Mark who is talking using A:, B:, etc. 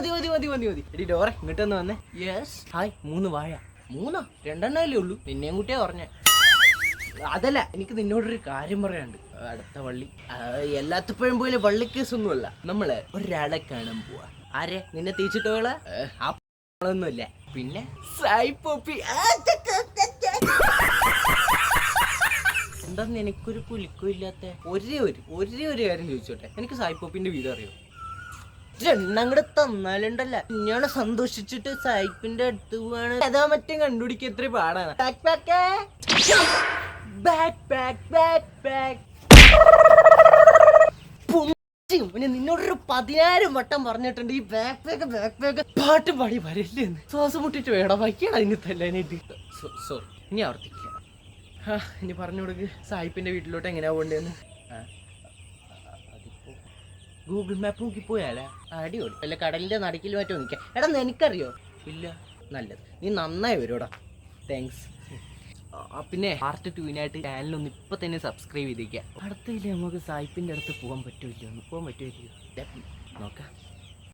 A: മതി മതി മതി മതി മതി. എടി ഡോറെ ഇങ്ങോട്ടൊന്ന് വന്നേ. യെസ് ഹായ് മൂന്ന് വാഴ മൂന്നോ? രണ്ടെണ്ണല്ലേ ഉള്ളൂ. നിന്നെയും കൂട്ടിയാ പറഞ്ഞേ അതല്ല എനിക്ക് നിന്നോടൊരു കാര്യം പറയാണ്ട് അടുത്ത വള്ളി. എല്ലാത്തപ്പോഴും പോലെ വള്ളി കേസൊന്നുമല്ല. നമ്മൾ ഒരാളെ കാണാൻ പോവാ. ആരെ? നിന്നെ തീച്ചിട്ടോളെ ആളൊന്നുമില്ല ഒന്നുമില്ല പിന്നെ? സായിപ്പോപ്പി എന്താ നിനക്കൊരു കുലുക്കും ഇല്ലാത്ത? ഒരേ ഒരു ഒരേ ഒരു കാര്യം ചോദിച്ചോട്ടെ. എനിക്ക് സായിപ്പോപ്പിന്റെ വീട് അറിയോ? രണ്ടാം കൂടെ തന്നാലുണ്ടല്ല. ഇങ്ങനെ സന്തോഷിച്ചിട്ട് സായിപ്പിന്റെ അടുത്ത് പോവാണ്. അതാ മറ്റും കണ്ടുപിടിക്കുക എത്ര പാടാണ്. നിന്നോടൊരു പതിനായിരം വട്ടം പറഞ്ഞിട്ടുണ്ട്. ഈ ബാക്ക് പാക്ക് ബാക്ക് പാക്ക് പാട്ട് പാടി വരില്ലേ എന്ന്. ശ്വാസം മുട്ടിട്ട് വേണം. വയ്ക്കണം അതിന് തല്ലാനായിട്ട്. സോറി ഇനി ആവർത്തിക്കാം. ഇനി പറഞ്ഞു കൊടുക്ക്. സായിപ്പിന്റെ വീട്ടിലോട്ട് എങ്ങനെയാ അതിപ്പോ ഗൂഗിൾ മാപ്പ് നോക്കി പോയാലേ? അടിയോടി അല്ല കടലിന്റെ നടുക്കിൽ മാറ്റോ നിൽക്കാം എടാ എനിക്കറിയോ ഇല്ല. നല്ലത്. നീ നന്നായി വരുമോടാ താങ്ക്സ് പിന്നെ പാർട്ട് ടുവിനായിട്ട് ചാനലൊന്ന് ഇപ്പൊ തന്നെ സബ്സ്ക്രൈബ് ചെയ്തേക്കാം. അടുത്തില്ലേ നമുക്ക് സായിപ്പിന്റെ അടുത്ത് പോകാൻ പറ്റുമല്ലോ ഒന്ന് പോകാൻ പറ്റുമല്ലോ നോക്കാം.